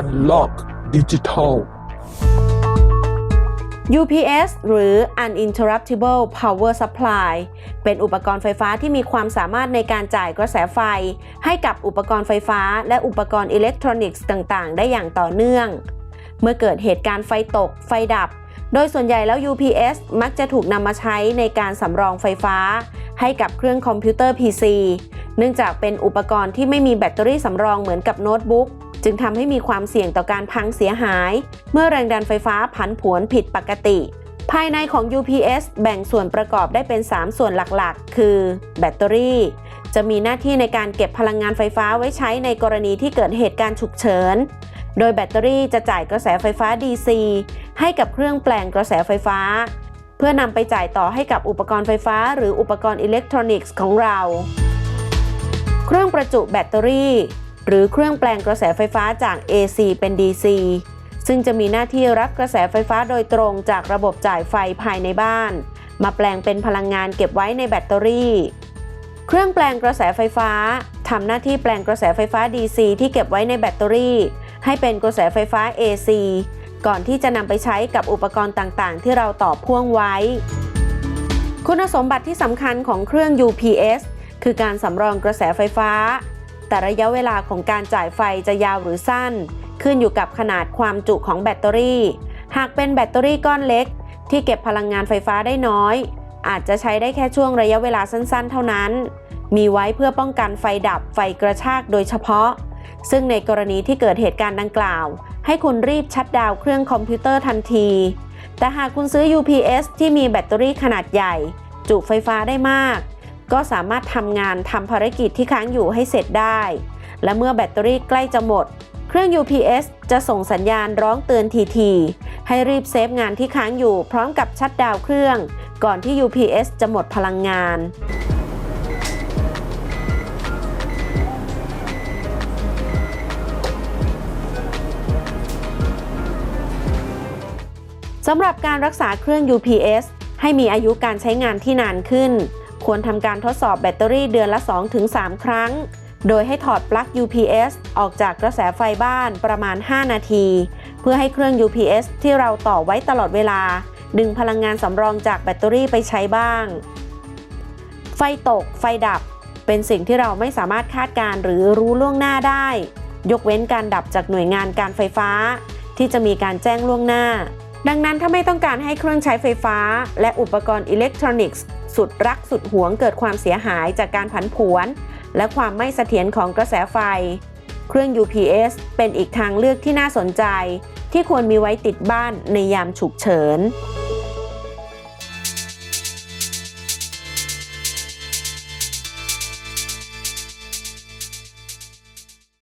Unlock Digital UPS หรือ Uninterruptible Power Supply เป็นอุปกรณ์ไฟฟ้าที่มีความสามารถในการจ่ายกระแสไฟ ให้กับอุปกรณ์ไฟฟ้าและอุปกรณ์อิเล็กทรอนิกส์ต่าง ๆ ได้อย่างต่อเนื่อง เมื่อเกิดเหตุการณ์ไฟตก ไฟดับ โดยส่วนใหญ่แล้ว UPS มักจะถูกนำมาใช้ในการสำรองไฟฟ้า ให้กับเครื่องคอมพิวเตอร์ PC เนื่องจากเป็นอุปกรณ์ที่ไม่มีแบตเตอรี่สำรองเหมือนกับโน้ตบุ๊ก จึงทำให้มีความเสี่ยงต่อการพังเสียหาย เมื่อแรงดันไฟฟ้าผันผวนผิดปกติ ภายในของ UPS แบ่งส่วนประกอบได้เป็น 3 ส่วนหลักๆ คือ แบตเตอรี่ จะมีหน้าที่ในการเก็บพลังงานไฟฟ้าไว้ใช้ในกรณีที่เกิดเหตุการณ์ฉุกเฉิน โดยแบตเตอรี่จะจ่ายกระแสไฟฟ้า DC ให้กับเครื่องแปลงกระแสไฟฟ้า เพื่อนำไปจ่ายต่อให้กับอุปกรณ์ไฟฟ้า หรืออุปกรณ์อิเล็กทรอนิกส์ของเรา เครื่องประจุแบตเตอรี่ หรือเครื่องแปลงกระแสไฟฟ้าจาก AC เป็น DC ซึ่งจะมีหน้าที่รับกระแสไฟฟ้าโดยตรงจากระบบจ่ายไฟภายในบ้าน มาแปลงเป็นพลังงานเก็บไว้ในแบตเตอรี่ เครื่องแปลงกระแสไฟฟ้าทำหน้าที่แปลงกระแสไฟฟ้า DC ที่เก็บไว้ในแบตเตอรี่ ให้เป็นกระแสไฟฟ้า AC ก่อนที่จะนำไปใช้กับอุปกรณ์ต่างๆ ที่เราต่อพ่วงไว้ คุณสมบัติที่สำคัญของเครื่อง UPS คือการสำรองกระแสไฟฟ้า แต่ระยะเวลาของการจ่ายไฟจะยาวหรือสั้น ขึ้นอยู่กับขนาดความจุของแบตเตอรี่ หากเป็นแบตเตอรี่ก้อนเล็ก ที่เก็บพลังงานไฟฟ้าได้น้อย อาจจะใช้ได้แค่ช่วงระยะเวลาสั้น ๆ เท่านั้น มีไว้เพื่อป้องกันไฟดับไฟกระชากโดยเฉพาะ ซึ่งในกรณีที่เกิดเหตุการณ์ดังกล่าว ให้คุณรีบชัดดาวเครื่องคอมพิวเตอร์ทันที แต่หากคุณซื้อ UPS ที่มีแบตเตอรี่ขนาดใหญ่ จุไฟฟ้าได้มาก ก็สามารถทำงานทำภารกิจที่ค้างอยู่ให้เสร็จได้ และเมื่อแบตเตอรี่ใกล้จะหมด เครื่อง UPS จะส่งสัญญาณร้องเตือนทีๆให้รีบเซฟงานที่ค้างอยู่พร้อมกับชัดดาวเครื่อง ก่อนที่ UPS จะหมดพลังงานสำหรับการรักษาเครื่อง UPS ให้มีอายุการใช้งานที่นานขึ้น ควรทำการทดสอบแบตเตอรี่เดือนละ 2-3 ครั้ง โดยให้ถอดปลั๊ก UPS ออกจากกระแสไฟบ้านประมาณ 5 นาที เพื่อให้เครื่อง UPS ที่เราต่อไว้ตลอดเวลา ดึงพลังงานสำรองจากแบตเตอรี่ไปใช้บ้าง ไฟตก ไฟดับ เป็นสิ่งที่เราไม่สามารถคาดการณ์หรือรู้ล่วงหน้าได้ ยกเว้นการดับจากหน่วยงานการไฟฟ้า ที่จะมีการแจ้งล่วงหน้า ดังนั้นถ้าไม่ต้องการให้เครื่องใช้ไฟฟ้า และอุปกรณ์อิเล็กทรอนิกส์ สุดรักสุดหวงเกิดความเสียหายจากการผันผวน และความไม่เสถียรของกระแสไฟ เครื่อง UPS เป็นอีกทางเลือกที่น่าสนใจ ที่ควรมีไว้ติดบ้านในยามฉุกเฉิน